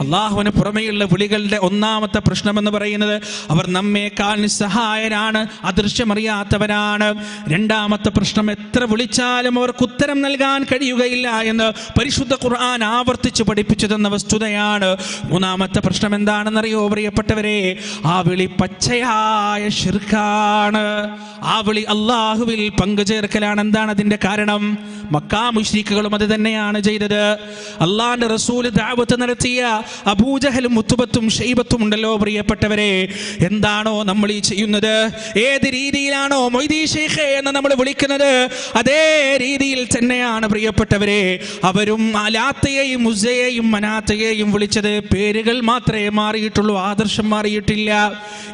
അള്ളാഹുവിന് പുറമെയുള്ള വിളികളുടെ ഒന്നാമത്തെ പ്രശ്നമെന്ന് പറയുന്നത് അവർ നമ്മേക്കാൾ നിസ്സഹായരാണ് അദൃശ്യമറിയാത്തവരാണ്. രണ്ടാമത്തെ പ്രശ്നം എത്ര വിളിച്ചാലും അവർക്ക് ഉത്തരം നൽകാൻ കഴിയുകയില്ല എന്ന് പരിശുദ്ധ ഖുർആൻ ആവർത്തിച്ച് പഠിപ്പിച്ചു തന്ന വസ്തുതയാണ്. മൂന്നാമത്തെ പ്രശ്നം എന്താണെന്നറിയോ പ്രിയപ്പെട്ടവരെ? ആ വിളി പച്ചയായ ഷിർക്കാണ് ആ വിളി അള്ളാഹുവിൽ പങ്കുചേർക്കലാണ്. എന്താണ് അതിന്റെ കാരണം? മക്കാ മുഷ്രീഖുകളും അത് തന്നെയാണ് ചെയ്തത്. അള്ളാന്റെ റസൂൽ ദാവത്ത് നടത്തിയ അബൂജഹലും മുത്തുബത്തും ഷെയ്ബത്തും ഉണ്ടല്ലോ പ്രിയപ്പെട്ടവരെ. എന്താണോ നമ്മൾ ഈ ചെയ്യുന്നത്? ഏത് രീതിയിലാണോ മൊയ്തീ ഷെയ്ഖ് എന്ന് നമ്മൾ വിളിക്കുന്നത്? അതേ രീതിയിൽ തന്നെയാണ് പ്രിയപ്പെട്ടവരെ. അവരും അലാത്തയെയും മുസയെയും മനാത്തയെയും വിളിച്ചത് പേരുകൾ മാത്രമേ മാറിയിട്ടുള്ളൂ ആദർശം മാറിയിട്ടില്ല.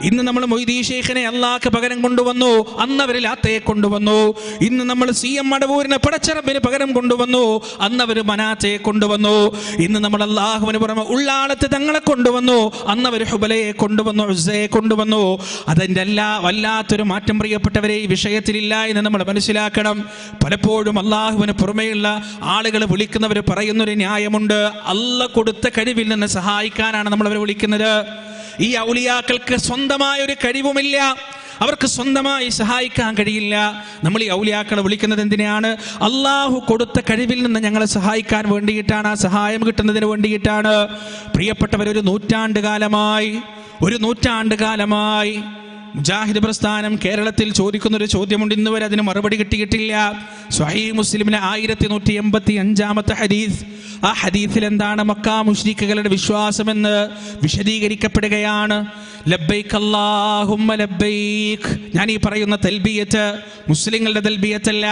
ഇന്ന് നമ്മൾ മൊയ്തീ ഷെയ്ഖിനെ അള്ളാഹ്ക്ക് പകരം കൊണ്ടുവന്നു അന്ന് അവർ ലാത്തയെ കൊണ്ടുവന്നു. ഇന്ന് നമ്മൾ സി എം മടവൂരിനെ പടച്ചറബിന് പകരം കൊണ്ടുവന്നു അന്ന് അവർ മനാത്തയെ കൊണ്ടുവന്നു. ഇന്ന് നമ്മൾ അള്ളാഹുവിന് പുറമെ ഉള്ളാളത്ത് തങ്ങളെ കൊണ്ടുവന്നു. അന്ന് അവർ ഹുബലയെ കൊണ്ടുവന്നു ഉസയെ കൊണ്ടുവന്നു. അതിന്റെ എല്ലാ വല്ലാത്തൊരു മാറ്റം പ്രിയപ്പെട്ടവരെ ഈ വിഷയത്തിലില്ല എന്ന് നമ്മൾ മനസ്സിലാക്കണം. പലപ്പോഴും അള്ളാഹുവിന് പുറമെയുള്ള ആളുകൾ വിളിക്കുന്നവർ പറയുന്നൊരു ന്യായമുണ്ട്. അല്ല കൊടുത്ത കഴിവിൽ നിന്ന് സഹായിക്കാനാണ് നമ്മൾ അവരെ വിളിക്കുന്നത്. ഈ ഔലിയാക്കൾക്ക് സ്വന്തമായ ഒരു കഴിവുമില്ല. അവർക്ക് സ്വന്തമായി സഹായിക്കാൻ കഴിയില്ല. നമ്മൾ ഈ ഔലിയാക്കളെ വിളിക്കുന്നത് എന്തിനാണ് അള്ളാഹു കൊടുത്ത കഴിവിൽ നിന്ന് ഞങ്ങളെ സഹായിക്കാൻ വേണ്ടിയിട്ടാണ്. ആ സഹായം കിട്ടുന്നതിന് വേണ്ടിയിട്ടാണ്. പ്രിയപ്പെട്ടവർ ഒരു നൂറ്റാണ്ട് കാലമായി ഒരു നൂറ്റാണ്ട് കാലമായി മുജാഹിദ് പ്രസ്ഥാനം കേരളത്തിൽ ചോദിക്കുന്ന ഒരു ചോദ്യമുണ്ട്. ഇന്ന് വരെ അതിന് മറുപടി കിട്ടിയിട്ടില്ല. സ്വഹീ മുസ്ലിമിലെ ആയിരത്തി നൂറ്റി എൺപത്തി അഞ്ചാമത്തെ ഹദീസ് ആ ഹദീസിൽ എന്താണ് മക്കാ മുഷ്രിക്കുകളുടെ വിശ്വാസമെന്ന് വിശദീകരിക്കപ്പെടുകയാണ്? അല്ലാഹുമ്മ ഞാൻ ഈ പറയുന്ന തൽബിയത്ത് മുസ്ലിങ്ങളുടെ തൽബിയത്തല്ല.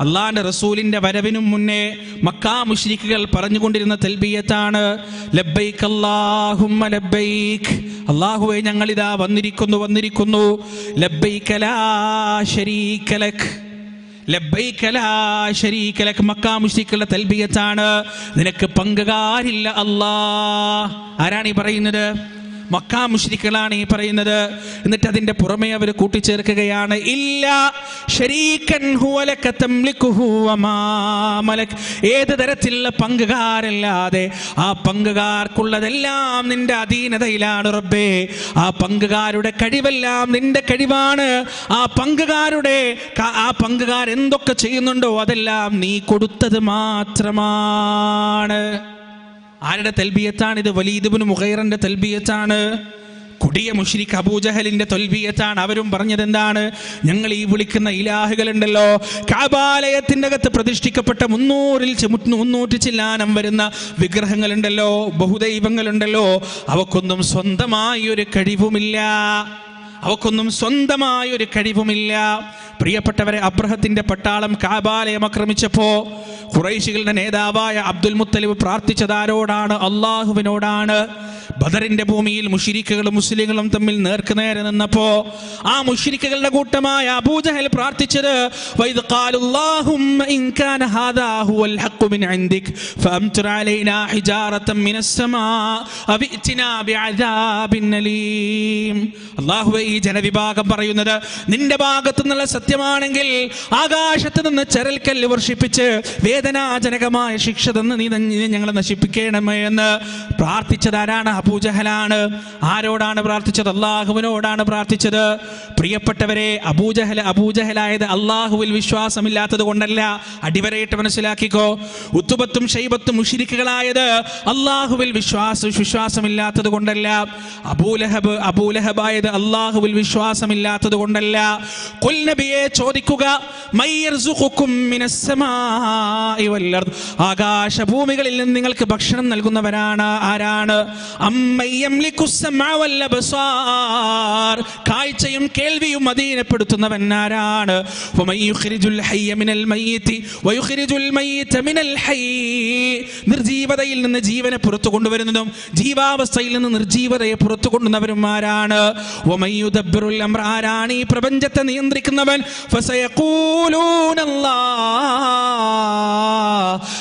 അള്ളാന്റെ റസൂലിന്റെ വരവിനും മുന്നേ മക്കാ മുഷ്രീഖുകൾ പറഞ്ഞുകൊണ്ടിരുന്ന തൽബിയത്താണ് ലബ്ബൈക്ക് അല്ലാഹുമ്മ അള്ളാഹുവെ ഞങ്ങളിതാ വന്നിരിക്കുന്നു വന്നിരിക്കുന്നു. ലബ്ബൈക ലാ ശരീക ലക് ലബ്ബൈക ലാ ശരീക ലക് മക്കാ മുശ്രിക്കുകളുടെ തൽബിയത്താണ്. നിനക്ക് പങ്കുകാരില്ല അല്ലാ ആരാണ് ഈ പറയുന്നത്? മക്കാ മുഷ്രിക്കുകളാണ് ഈ പറയുന്നത്. എന്നിട്ട് അതിന്റെ പുറമെ അവർ കൂട്ടിച്ചേർക്കുകയാണ്. ഇല്ല ശരീക്കൻ ഏത് തരത്തിലുള്ള പങ്കുകാരല്ലാതെ ആ പങ്കുകാർക്കുള്ളതെല്ലാം നിന്റെ അധീനതയിലാണ് റബ്ബേ. ആ പങ്കുകാരുടെ കഴിവെല്ലാം നിന്റെ കഴിവാണ്. ആ പങ്കുകാരുടെ ആ പങ്കുകാർ എന്തൊക്കെ ചെയ്യുന്നുണ്ടോ അതെല്ലാം നീ കൊടുത്തത് മാത്രമാണ്. ആരുടെ തൽബിയത്താണ് ഇത്? വലീദുബിന് മുഖൈറിന്റെ തൽബിയത്താണ്. കൊടിയ മുഷിരിഖ് അബൂജഹലിന്റെ തൊൽബിയത്താണ്. അവരും പറഞ്ഞത് എന്താണ് ഞങ്ങൾ ഈ വിളിക്കുന്ന ഇലാഹുകളുണ്ടല്ലോ. കാബാലയത്തിന്റെ അകത്ത് പ്രതിഷ്ഠിക്കപ്പെട്ട മുന്നൂറിൽ മുന്നൂറ്റി ചില്ലാനം വരുന്ന വിഗ്രഹങ്ങളുണ്ടല്ലോ. ബഹുദൈവങ്ങളുണ്ടല്ലോ. അവക്കൊന്നും സ്വന്തമായി ഒരു കഴിവുമില്ല. അവക്കൊന്നും സ്വന്തമായ ഒരു കഴിവുമില്ല. പ്രിയപ്പെട്ടവരെ അബ്രഹത്തിന്റെ പട്ടാളം കാബാലയം ആക്രമിച്ചപ്പോ ഖുറൈശികളുടെ നേതാവായ അബ്ദുൽ മുത്തലിബ് പ്രാർത്ഥിച്ചതാരോടാണ്? അള്ളാഹുവിനോടാണ് ബദറിന്റെ ഭൂമിയിൽ മുഷിരിക്കുകളും മുസ്ലിങ്ങളും തമ്മിൽ നേർക്കുനേരെ നിന്നപ്പോ ആ മുഷിരിക്കുകളുടെ കൂട്ടമായ അബൂജഹൽ പ്രാർത്ഥിച്ചത് അല്ലാഹുവേ ഈ ജനവിഭാഗം പറയുന്നത് നിന്റെ ഭാഗത്തു നിന്നുള്ള സത്യമാണെങ്കിൽ ആകാശത്ത് നിന്ന് ചരൽക്കല്ല് വർഷിപ്പിച്ച് വേദനാജനകമായ ശിക്ഷ തന്ന് നീ ഞങ്ങളെ നശിപ്പിക്കണമേ എന്ന് പ്രാർത്ഥിച്ചത് ആരാണ് അബൂജഹലാണ് ആരോടാണ് പ്രാർത്ഥിച്ചത്? അള്ളാഹുവിനോടാണ് പ്രാർത്ഥിച്ചത്? പ്രിയപ്പെട്ടവരെ അബൂജഹൽ അബൂജഹലായത് അള്ളാഹുവിൽ വിശ്വാസമില്ലാത്തത് കൊണ്ടല്ല. അടിവരയിട്ട് മനസ്സിലാക്കിക്കോ. ഉത്തുബത്തും ഷൈബത്തും മുഷിരിക്കുകളായത് അള്ളാഹുവിൽ വിശ്വാസ വിശ്വാസമില്ലാത്തത് കൊണ്ടല്ല. അബൂലഹബ് അബൂലഹബായത് അള്ളാഹുവിൽ വിശ്വാസമില്ലാത്തത് കൊണ്ടല്ല. കൊല്ലബിയെ ചോദിക്കുക. ആകാശഭൂമികളിൽ നിന്ന് നിങ്ങൾക്ക് ഭക്ഷണം നൽകുന്നവരാണ് ആരാണ്. കാഴ്ചയും കേൾവിയും അധീനപ്പെടുത്തുന്നവൻ ആരാണ്. നിർജീവതയിൽ നിന്ന് ജീവനെ പുറത്തു കൊണ്ടുവരുന്നതും ജീവാവസ്ഥയിൽ നിന്ന് നിർജീവതയെ പുറത്തു കൊണ്ടുവന്നവരും ആരാണ്. ആരാണ് ഈ പ്രപഞ്ചത്തെ നിയന്ത്രിക്കുന്നവൻ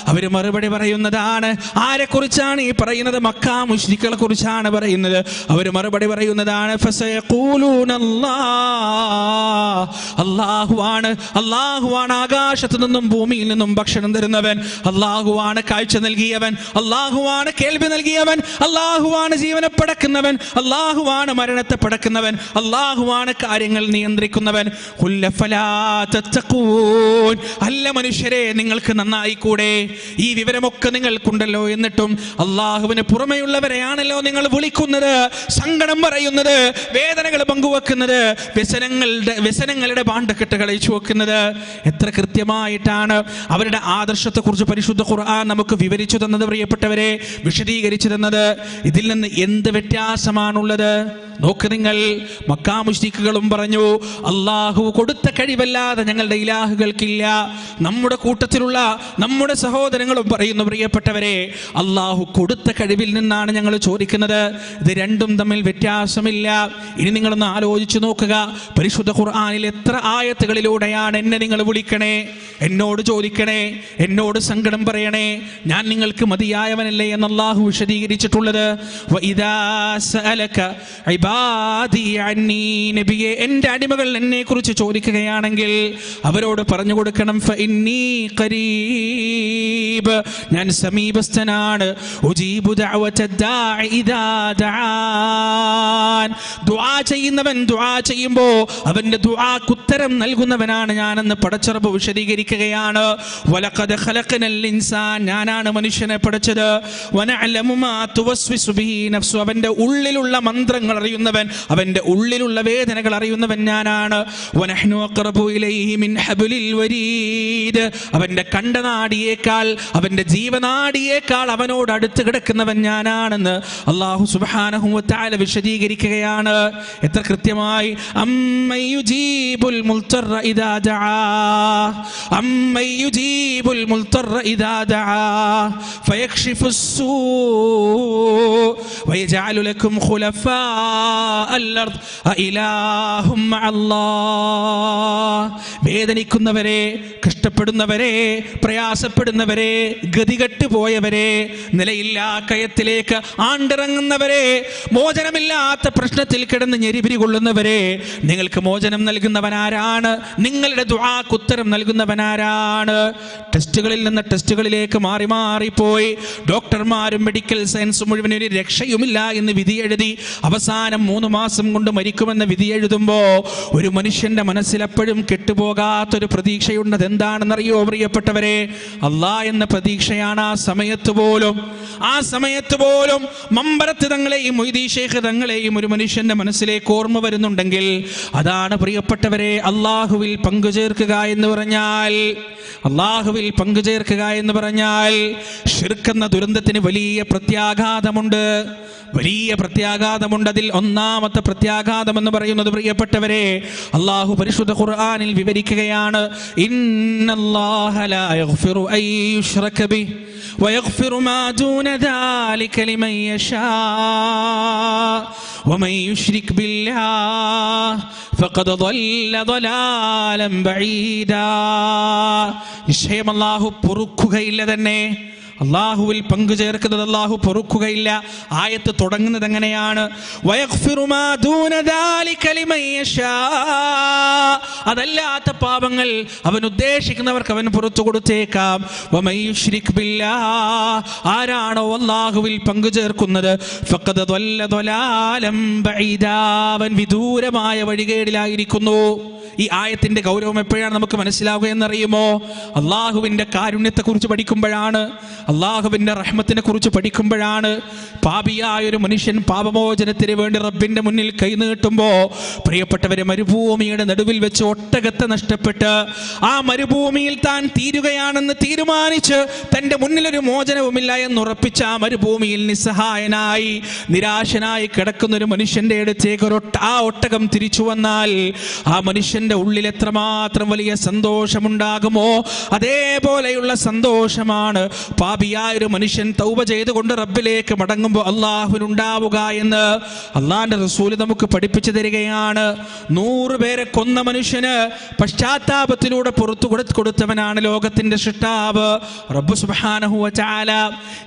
അവർ മറുപടി പറയുന്നതാണ്. ആരെക്കുറിച്ചാണ് ഈ പറയുന്നത്? മക്കാ മുഷ്രിക്കളെ കുറിച്ചാണ് പറയുന്നത്. അവർ മറുപടി പറയുന്നതാണ് അള്ളാഹുവാണ് അള്ളാഹുവാണ് ആകാശത്ത് നിന്നും ഭൂമിയിൽ നിന്നും ഭക്ഷണം തരുന്നവൻ. അള്ളാഹുവാണ് കാഴ്ച നൽകിയവൻ. അള്ളാഹുവാണ് കേൾവി നൽകിയവൻ. അള്ളാഹുവാണ് ജീവനെ പടക്കുന്നവൻ. അള്ളാഹുവാണ് മരണത്തെ പടക്കുന്നവൻ. അള്ളാഹുവാണ് കാര്യങ്ങൾ നിയന്ത്രിക്കുന്നവൻ. അല്ല മനുഷ്യരെ നിങ്ങൾക്ക് നന്നായി കൂടെ ഈ വിവരമൊക്കെ നിങ്ങൾക്കുണ്ടല്ലോ എന്നിട്ടും അള്ളാഹുവിന് പുറമെയുള്ളവരെയാണല്ലോ നിങ്ങൾ വിളിക്കുന്നത് സങ്കടം പറയുന്നത് വേദനകൾ പങ്കുവെക്കുന്നത് വ്യസനങ്ങളുടെ വ്യസനങ്ങളുടെ പാണ്ഡക്കെട്ട് കളിച്ചു വെക്കുന്നത്. എത്ര കൃത്യമായിട്ടാണ് അവരുടെ ആദർശത്തെ കുറിച്ച് പരിശുദ്ധ ഖുർആൻ നമുക്ക് വിവരിച്ചു തന്നത് പ്രിയപ്പെട്ടവരെ വിശദീകരിച്ചു തന്നത്. ഇതിൽ നിന്ന് എന്ത് വ്യത്യാസമാണുള്ളത്? നോക്ക് നിങ്ങൾ മക്കാമുഷ്രിക്കുകളും പറഞ്ഞു അള്ളാഹു കൊടുത്ത കഴിവല്ലാതെ ഞങ്ങളുടെ ഇലാഹുകൾക്കില്ല. നമ്മുടെ കൂട്ടത്തിലുള്ള നമ്മുടെ സഹോദരങ്ങളും പറയുന്നു പ്രിയപ്പെട്ടവരെ അള്ളാഹു കൊടുത്ത കഴിവിൽ നിന്നാണ് ഞങ്ങൾ ചോദിക്കുന്നത്. ഇത് രണ്ടും തമ്മിൽ വ്യത്യാസമില്ല. ഇനി നിങ്ങളൊന്ന് ആലോചിച്ചു നോക്കുക. പരിശുദ്ധ ഖുർആാനിൽ എത്ര ആയത്തുകളിലൂടെയാണ് എന്നെ നിങ്ങൾ വിളിക്കണേ? എന്നോട് ചോദിക്കണേ? എന്നോട് സങ്കടം പറയണേ? ഞാൻ നിങ്ങൾക്ക് മതിയായവനല്ലേ എന്ന് അള്ളാഹു വിശദീകരിച്ചിട്ടുള്ളത്. എന്റെ അടിമകൾ എന്നെ കുറിച്ച് ചോദിക്കുകയാണെങ്കിൽ അവരോട് പറഞ്ഞു കൊടുക്കണം ഞാൻ സമീപസ്ഥനാണ്. ചെയ്യുന്നവൻ ദുആ ചെയ്യുമ്പോൾ അവന്റെ ദുആക്ക് ഉത്തരം നൽകുന്നവനാണ് ഞാനെന്ന് പടച്ചറപ്പ് വിശദീകരിക്കുകയാണ്. ഞാനാണ് മനുഷ്യനെ പഠിച്ചത് അവന്റെ ഉള്ളിലുള്ള മന്ത്രങ്ങൾ അറിയുന്നവൻ അവന്റെ ഉള്ളിലുള്ള വേദനകൾ അറിയുന്നവൻ ഞാനാണ്. വനഹ്നു അഖറബു ഇലൈഹി മിൻ ഹബ്ലിൽ വരീദ് അവന്റെ കണ്ടനാടിയേക്കാൾ അവന്റെ ജീവനാടിയേക്കാൾ അവനോട് അടുത്ത് കിടക്കുന്നവൻ ഞാനാണെന്ന് അള്ളാഹു സുബ്ഹാനഹു വതആല വിശദീകരിക്കുകയാണ് എത്ര കൃത്യമായി അമ്മയുജീബുൽ മുൽത്തറ ഇദാ ദആ അമ്മയുജീബുൽ മുൽത്തറ ഇദാ ദആ ഫയക്ഷിഫു السوء ويجعل لكم خلفاء الأرض أإله مع الله വേദനിക്കുന്നവരെ കഷ്ടപ്പെടുന്നവരെ പ്രയാസപ്പെടുന്നവരെ ഗതികെട്ട് പോയവരെ നിലയില്ലാ കയത്തിലേക്ക് ആണ്ടിറങ്ങുന്നവരെ മോചനമില്ലാത്ത പ്രശ്നത്തിൽ കിടന്ന് ഞെരിപിരി കൊള്ളുന്നവരെ നിങ്ങൾക്ക് മോചനം നൽകുന്നവനാരാണ്? നിങ്ങളുടെ ദുആക്ക് ഉത്തരം നൽകുന്നവനാരാണ്? ടെസ്റ്റുകളിൽ നിന്ന് ടെസ്റ്റുകളിലേക്ക് മാറി മാറിപ്പോയി. ഡോക്ടർമാരും മെഡിക്കൽ സയൻസ് മുഴുവൻ ഒരു രക്ഷയുമില്ല എന്ന് വിധിയെഴുതി അവസാനം മൂന്ന് മാസം കൊണ്ട് മരിക്കുമെന്ന് വിധിയെഴുതുമ്പോൾ ഒരു മനുഷ്യന്റെ മനസ്സിൽ എപ്പോഴും കെട്ടുപോകാത്തൊരു പ്രതീക്ഷയുണ്ട് അതെന്താണെന്നറിയോ പ്രിയപ്പെട്ടവരെ? അള്ളാ എന്ന പ്രതീക്ഷയാണ് ആ സമയത്ത് പോലും. ആ സമയത്ത് പോലും മമ്പരത്ത് തങ്ങളെയും മൊയ്തീ ശേഖ് തങ്ങളെയും ഒരു മനുഷ്യന്റെ മനസ്സിലേക്ക് ഓർമ്മ വരുന്നുണ്ടെങ്കിൽ അതാണ് പ്രിയപ്പെട്ടവരെ അള്ളാഹുവിൽ പങ്കുചേർക്കുക എന്ന് പറഞ്ഞാൽ. അള്ളാഹുവിൽ പങ്കുചേർക്കുക എന്ന് പറഞ്ഞാൽ ഷിർക്കെന്ന ദുരന്തത്തിന് വലിയ പ്രത്യാഘാതമുണ്ട്. വലിയ പ്രത്യാഘാതമുണ്ട്. അതിൽ ഒന്നാമത്തെ പ്രത്യാഘാതം എന്ന് പറയുന്നത് പ്രിയപ്പെട്ടവരെ അള്ളാഹു പരിശുദ്ധ പരിശുദ്ധ ഖുർആാനിൽ വിവരിക്കുകയാണ് നിശ്ചയം അള്ളാഹു പൊറുക്കുകയില്ല തന്നെ അള്ളാഹുവിൽ പങ്കുചേർക്കുന്നത് അള്ളാഹു പൊറുക്കുകയില്ല. ആയത്ത് തുടങ്ങുന്നത് എങ്ങനെയാണ്? അതല്ലാത്ത പാപങ്ങൾ അവൻ ഉദ്ദേശിക്കുന്നവർക്ക് അവൻ പുറത്തു കൊടുത്തേക്കാം. ആരാണോ അള്ളാഹുവിൽ പങ്കുചേർക്കുന്നത്? അവൻ വിദൂരമായ വഴികേടിലായിരിക്കുന്നു. ഈ ആയത്തിന്റെ ഗൗരവം എപ്പോഴാണ് നമുക്ക് മനസ്സിലാവുക എന്നറിയുമോ? കാരുണ്യത്തെ കുറിച്ച് പഠിക്കുമ്പോഴാണ് അള്ളാഹുവിന്റെ റഹ്മത്തിനെ കുറിച്ച് പഠിക്കുമ്പോഴാണ് പാപിയായ ഒരു മനുഷ്യൻ പാപമോചനത്തിന് വേണ്ടി റബ്ബിന്റെ മുന്നിൽ കൈനീട്ടുമ്പോ പ്രിയപ്പെട്ടവരെ മരുഭൂമിയുടെ നടുവിൽ വെച്ച് ഒട്ടകത്തെ നഷ്ടപ്പെട്ട് ആ മരുഭൂമിയിൽ താൻ തീരുകയാണെന്ന് തീരുമാനിച്ച് തന്റെ മുന്നിൽ ഒരു മോചനവുമില്ല എന്ന് ഉറപ്പിച്ച ആ മരുഭൂമിയിൽ നിസ്സഹായനായി നിരാശനായി കിടക്കുന്ന ഒരു മനുഷ്യന്റെ അടുത്തേക്ക് ഒരു ആ ഒട്ടകം തിരിച്ചു വന്നാൽ ആ മനുഷ്യൻ മനുഷ്യന്റെ ഉള്ളിൽ എത്രമാത്രം വലിയ സന്തോഷമുണ്ടാകുമോ അതേപോലെയുള്ള സന്തോഷമാണ് പാപിയായ ഒരു മനുഷ്യൻ തൗബ ചെയ്തുകൊണ്ട് റബ്ബിലേക്ക് മടങ്ങുമ്പോൾ അള്ളാഹുവിനുണ്ടാവുക എന്ന് അള്ളാഹിന്റെ റസൂൽ നമുക്ക് പഠിപ്പിച്ചു തരികയാണ്. നൂറ് പേരെ കൊന്ന മനുഷ്യന് പശ്ചാത്താപത്തിലൂടെ പുറത്തു കൊടു കൊടുത്തവനാണ് ലോകത്തിന്റെ സൃഷ്ടാവ്. റബ്ബു സുബ്ഹാനഹു വ തആല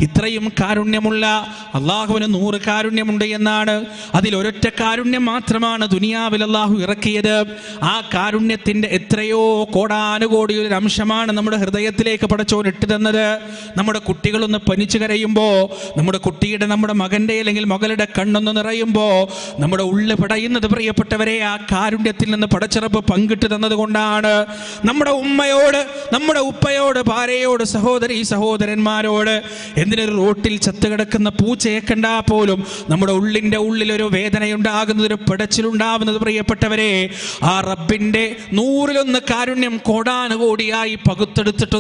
ഇത്രയും കാരുണ്യമുള്ള അള്ളാഹുവിന് നൂറ് കാരുണ്യമുണ്ട് എന്നാണ്. അതിൽ ഒരൊറ്റ കാരുണ്യം മാത്രമാണ് ദുനിയാവിൽ അള്ളാഹു ഇറക്കിയത്. ആ കാരുണ്യത്തിന്റെ എത്രയോ കോടാനുകോടി ഒരു അംശമാണ് നമ്മുടെ ഹൃദയത്തിലേക്ക് പടച്ചോൻ ഇട്ട് തന്നത്. നമ്മുടെ കുട്ടികളൊന്ന് പനിച്ചു കരയുമ്പോൾ നമ്മുടെ കുട്ടിയുടെ നമ്മുടെ മകന്റെ അല്ലെങ്കിൽ മകളുടെ കണ്ണൊന്ന് നിറയുമ്പോൾ നമ്മുടെ ഉള്ളിൽ പടയുന്നത് പ്രിയപ്പെട്ടവരെ ആ കാരുണ്യത്തിൽ നിന്ന് പടച്ചിറപ്പ് പങ്കിട്ട് തന്നതുകൊണ്ടാണ് നമ്മുടെ ഉമ്മയോട് നമ്മുടെ ഉപ്പയോട് ഭാര്യയോട് സഹോദരി സഹോദരന്മാരോട് എന്തിനൊരു റോട്ടിൽ ചത്തുകിടക്കുന്ന പൂച്ചയെ കണ്ടാ പോലും നമ്മുടെ ഉള്ളിന്റെ ഉള്ളിൽ ഒരു വേദനയുണ്ടാകുന്നത് ഒരു പിടച്ചിലുണ്ടാവുന്നത് പ്രിയപ്പെട്ടവരെ ആ റബ്ബിന്റെ നൂറിലൊന്ന് കാരുണ്യം കോടാനുകോടിയായി പകുത്തെടുത്തിട്ട്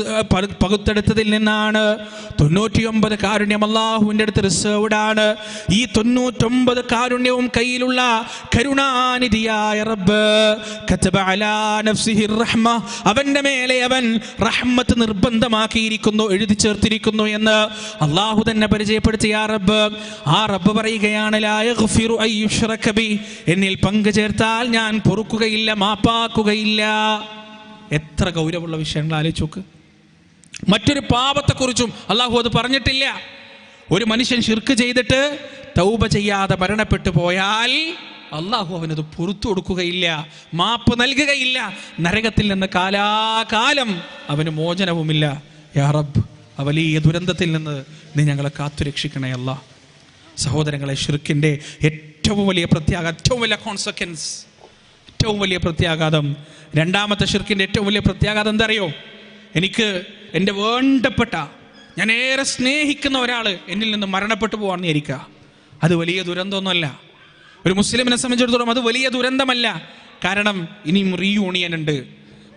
പകുത്തെടുത്തതിൽ നിന്നാണ്. തൊണ്ണൂറ്റിയൊമ്പത് കാരുണ്യം അള്ളാഹുവിന്റെ അടുത്ത് റിസർവ്ഡ് ആണ് ഈ തൊണ്ണൂറ്റൊമ്പത് കാരുണ്യവും കയ്യിലുള്ള കരുണാനിധിയായ റബ്ബ് അവന്റെ മേലെ അവൻ റഹ്മത്ത് നിർബന്ധമാക്കിയിരിക്കുന്നു എഴുതി ചേർത്തിരിക്കുന്നു എന്ന് അള്ളാഹു തന്നെ പരിചയപ്പെടുത്തിയ ആ റബ്ബ് ആ റബ്ബ് പറയുകയാണ്. എന്നിൽ പങ്കു ചേർത്താൽ ഞാൻ പൊറുക്കുകയില്ല മാപ്പാക്കുകയില്ല എത്ര ഗൗരവമുള്ള വിഷയങ്ങൾ ആലോചിച്ചു നോക്ക്. മറ്റൊരു പാപത്തെക്കുറിച്ചും അള്ളാഹു അത് പറഞ്ഞിട്ടില്ല. ഒരു മനുഷ്യൻ ഷിർക്ക് ചെയ്തിട്ട് തൗബ ചെയ്യാതെ മരണപ്പെട്ടു പോയാൽ അള്ളാഹു അവനത് പുറത്തു കൊടുക്കുകയില്ല മാപ്പ് നൽകുകയില്ല. നരകത്തിൽ നിന്ന് കാലാകാലം അവന് മോചനവുമില്ല. യാറബ് ആ വലിയ ദുരന്തത്തിൽ നിന്ന് നീ ഞങ്ങളെ കാത്തുരക്ഷിക്കണേ അല്ല സഹോദരങ്ങളെ ഷിർക്കിന്റെ ഏറ്റവും വലിയ പ്രത്യേക ഏറ്റവും വലിയ കോൺസെക്വൻസ് ഏറ്റവും വലിയ പ്രത്യാഘാതം. രണ്ടാമത്തെ ഷിർക്കിന്റെ ഏറ്റവും വലിയ പ്രത്യാഘാതം എന്തറിയോ? എനിക്ക് എന്റെ വേണ്ടപ്പെട്ട ഞാൻ ഏറെ സ്നേഹിക്കുന്ന ഒരാൾ എന്നിൽ നിന്ന് മരണപ്പെട്ടു പോകാമെന്ന് വിചാരിക്കുക. അത് വലിയ ദുരന്തമൊന്നുമല്ല. ഒരു മുസ്ലിമിനെ സംബന്ധിച്ചിടത്തോളം അത് വലിയ ദുരന്തമല്ല. കാരണം ഇനിയും റീയൂണിയൻ ഉണ്ട്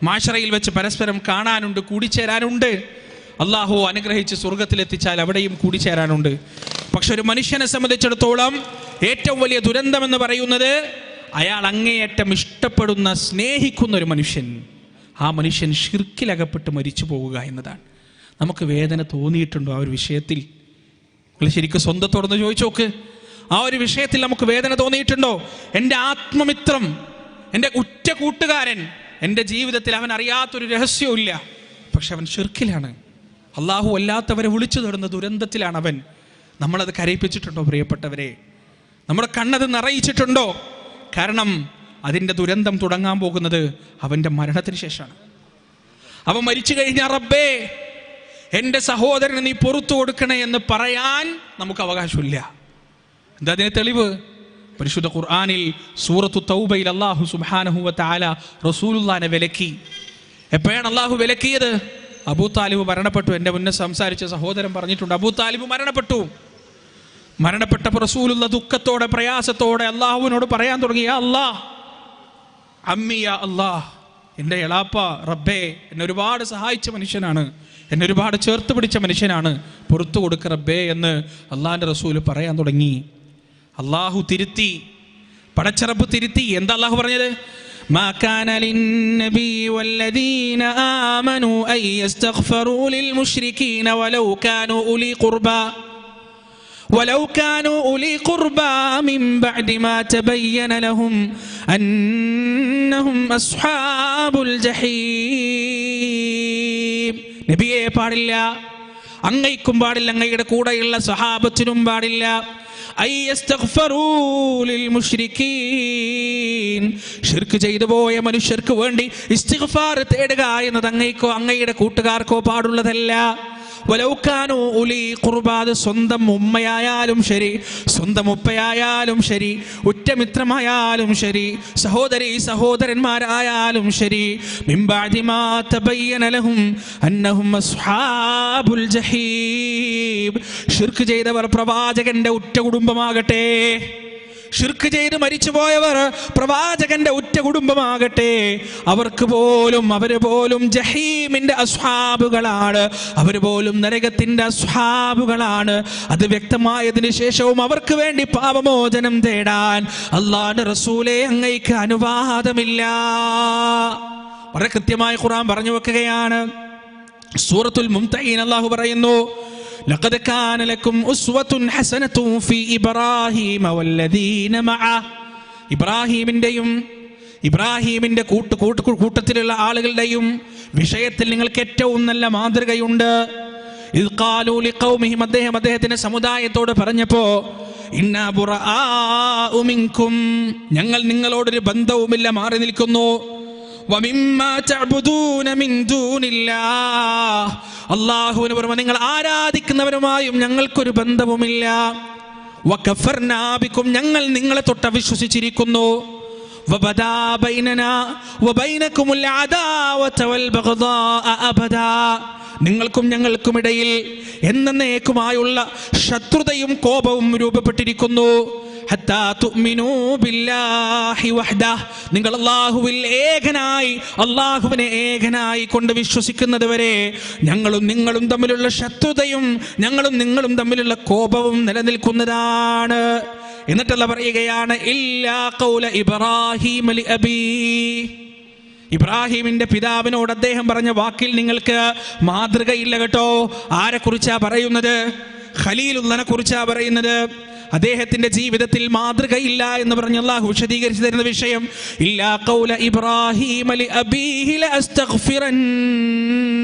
മാഷറയിൽ വെച്ച് പരസ്പരം കാണാനുണ്ട് കൂടിച്ചേരാനുണ്ട്. അള്ളാഹു അനുഗ്രഹിച്ച് സ്വർഗത്തിലെത്തിച്ചാൽ അവിടെയും കൂടിച്ചേരാനുണ്ട്. പക്ഷെ ഒരു മനുഷ്യനെ സംബന്ധിച്ചിടത്തോളം ഏറ്റവും വലിയ ദുരന്തം എന്ന് പറയുന്നത് അയാൾ അങ്ങേയറ്റം ഇഷ്ടപ്പെടുന്ന സ്നേഹിക്കുന്ന ഒരു മനുഷ്യൻ ആ മനുഷ്യൻ ഷിർക്കിലകപ്പെട്ട് മരിച്ചു പോവുക എന്നതാണ്. നമുക്ക് വേദന തോന്നിയിട്ടുണ്ടോ ആ ഒരു വിഷയത്തിൽ? നിങ്ങൾ ശരിക്കും സ്വന്തത്തോടൊന്ന് ചോദിച്ചു നോക്ക്. ആ ഒരു വിഷയത്തിൽ നമുക്ക് വേദന തോന്നിയിട്ടുണ്ടോ? എന്റെ ആത്മമിത്രം എന്റെ ഉറ്റ കൂട്ടുകാരൻ എന്റെ ജീവിതത്തിൽ അവൻ അറിയാത്തൊരു രഹസ്യവും ഇല്ല. പക്ഷെ അവൻ ഷിർക്കിലാണ് അള്ളാഹു അല്ലാത്തവരെ വിളിച്ചു തരുന്ന ദുരന്തത്തിലാണ് അവൻ. നമ്മളത് കരയിപ്പിച്ചിട്ടുണ്ടോ പ്രിയപ്പെട്ടവരെ? നമ്മുടെ കണ്ണത് നിറയിച്ചിട്ടുണ്ടോ? കാരണം അതിന്റെ ദുരന്തം തുടങ്ങാൻ പോകുന്നത് അവന്റെ മരണത്തിന് ശേഷമാണ്. അവൻ മരിച്ചു കഴിഞ്ഞ റബ്ബേ എന്റെ സഹോദരന് നീ പുറത്തു കൊടുക്കണേ എന്ന് പറയാൻ നമുക്ക് അവകാശമില്ല. എന്താ അതിന് തെളിവ്? പരിശുദ്ധ ഖുർആാനിൽ സൂറത്തു തൗബയിൽ അള്ളാഹു സുബാനഹുവ താല റസൂലുല്ലാനെ വിലക്കി. എപ്പോഴാണ് അള്ളാഹു വിലക്കിയത്? അബൂ താലിബ് മരണപ്പെട്ടു. എന്റെ മുന്നേ സംസാരിച്ച സഹോദരൻ പറഞ്ഞിട്ടുണ്ട് അബൂ താലിബ് മരണപ്പെട്ടു. മരണപ്പെട്ടപ്പോൾ റസൂലുള്ള ദുഃഖത്തോടെ പ്രയാസത്തോടെ അള്ളാഹുവിനോട് പറയാൻ തുടങ്ങി "യാ അല്ലാ അമ്മിയ അള്ളാഹ് എൻ്റെ എളാപ്പ റബ്ബേ എന്നെ ഒരുപാട് സഹായിച്ച മനുഷ്യനാണ് എന്നെ ഒരുപാട് ചേർത്ത് പിടിച്ച മനുഷ്യനാണ് പുറത്തു കൊടുക്ക റബ്ബേ എന്ന് അള്ളാഹിൻ്റെ റസൂല് പറയാൻ തുടങ്ങി അള്ളാഹു തിരുത്തി പടച്ചറപ്പ് തിരുത്തി എന്താ അള്ളാഹു പറഞ്ഞത് ما كان للنبي والذين آمنوا أن يستغفروا للمشركين ولو كانوا أولي قربى ولو كانوا أولي قربى من بعد ما تبين لهم أنهم أصحاب الجحيم നബിയെ പാടില്ല അങ്ങയ്ക്കും പാടില്ല അങ്ങയുടെ കൂടെയുള്ള സഹാബത്തിനും പാടില്ല ഐ യസ്തഗ്ഫറൂ ലിൽ മുശ്രിക്കീൻ. ഷിർക്ക് ചെയ്തു പോയ മനുഷ്യർക്ക് വേണ്ടി ഇസ്തിഗ്ഫാർ തേടുക എന്നത് അങ്ങയ്ക്കോ അങ്ങയുടെ കൂട്ടുകാർക്കോ പാടുള്ളതല്ല ഉലി സ്വന്തം ഉമ്മയായാലും ശരി സ്വന്തം ഉപ്പയായാലും ശരി ഉറ്റമിത്രമായാലും ശരി സഹോദരി സഹോദരന്മാരായാലും ശരി. ലഹും അന്നഹും അസ്ഹാബുൽ ജഹീം. ചെയ്തവർ പ്രവാചകന്റെ ഉറ്റ കുടുംബമാകട്ടെ. ഷിർക്ക് ചെയ്ത് മരിച്ചുപോയവർ പ്രവാചകന്റെ ഉറ്റ കുടുംബമാകട്ടെ. അവർക്ക് പോലും അവർ പോലും ജഹീമിന്റെ അസ്ഹാബുകളാണ്. അവർ പോലും നരകത്തിന്റെ അസ്ഹാബുകളാണ്. അത് വ്യക്തമായതിനു ശേഷവും അവർക്ക് വേണ്ടി പാപമോചനം തേടാൻ അള്ളാന്റെ റസൂലെ അങ്ങയ്ക്ക് അനുവാദമില്ല. വളരെ കൃത്യമായി ഖുറാൻ പറഞ്ഞു വെക്കുകയാണ്. സൂറത്തുൽ മുംതൈൻ അള്ളാഹു പറയുന്നു لقد كان لكم أسوة حسنة في إبراهيم والذين معه ഇബ്രാഹീമിൻ്റെയും ഇബ്രാഹീമിൻ്റെ കൂട്ട് കൂട്ട് കൂട്ടത്തിലുള്ള ആളുകളുടെയും വിഷയത്തിൽ നിങ്ങൾക്ക് ഏറ്റവും നല്ല മാതൃകയുണ്ട് ഇത് കാലു ലിഖൗമിഹിം അദ്ദേഹം അദ്ദേഹത്തിന്റെ സമുദായത്തോട് പറഞ്ഞപ്പോ ഇന്നാ ബുറആഉ മിൻകും ഞങ്ങൾ നിങ്ങളോടൊരു ബന്ധവുമില്ല മാറി നിൽക്കുന്നു വമിമ്മാ തഅബുദൂന മിൻ ദൂനില്ലാഹ് അല്ലാഹുവിന് പുറമെ നിങ്ങൾ ആരാധിക്കുന്നവരുമായും ഞങ്ങൾക്കൊരു ബന്ധവുമില്ല വകഫർനാ ബിക്കും ഞങ്ങൾ നിങ്ങളെ തൊട്ട് അവിശ്വസിച്ചിരിക്കുന്നു وبدا بيننا وبينكم العداوة والبغضاء أبدا നിങ്ങൾക്കും ഞങ്ങൾക്കുമിടയിൽ എന്നേക്കുമായുള്ള ശത്രുതയും കോപവും രൂപപ്പെട്ടിരിക്കുന്നു. നിങ്ങൾ അള്ളാഹുവിൽ ഏകനായി അള്ളാഹുവിനെ ഏകനായി കൊണ്ട് വിശ്വസിക്കുന്നത് വരെ ഞങ്ങളും നിങ്ങളും തമ്മിലുള്ള ശത്രുതയും ഞങ്ങളും നിങ്ങളും തമ്മിലുള്ള കോപവും നിലനിൽക്കുന്നതാണ്. എന്നിട്ടല്ല പറയുകയാണ് ഇല്ലാ ഇബ്രാഹിം ലി അബീ. ഇബ്രാഹിമിന്റെ പിതാവിനോട് അദ്ദേഹം പറഞ്ഞ വാക്കിൽ നിങ്ങൾക്ക് മാതൃകയില്ല കേട്ടോ. ആരെ കുറിച്ചാ പറയുന്നത്? ഖലീലുള്ളനെ കുറിച്ചാ പറയുന്നത്? അദ്ദേഹത്തിന്റെ ജീവിതത്തിൽ മാതൃകയില്ല എന്ന് പറഞ്ഞ അള്ളാഹു വിശദീകരിച്ചു തരുന്ന വിഷയം ഇല്ലാ ഖൗല ഇബ്രാഹിം ലസ്തഗ്ഫിറൻ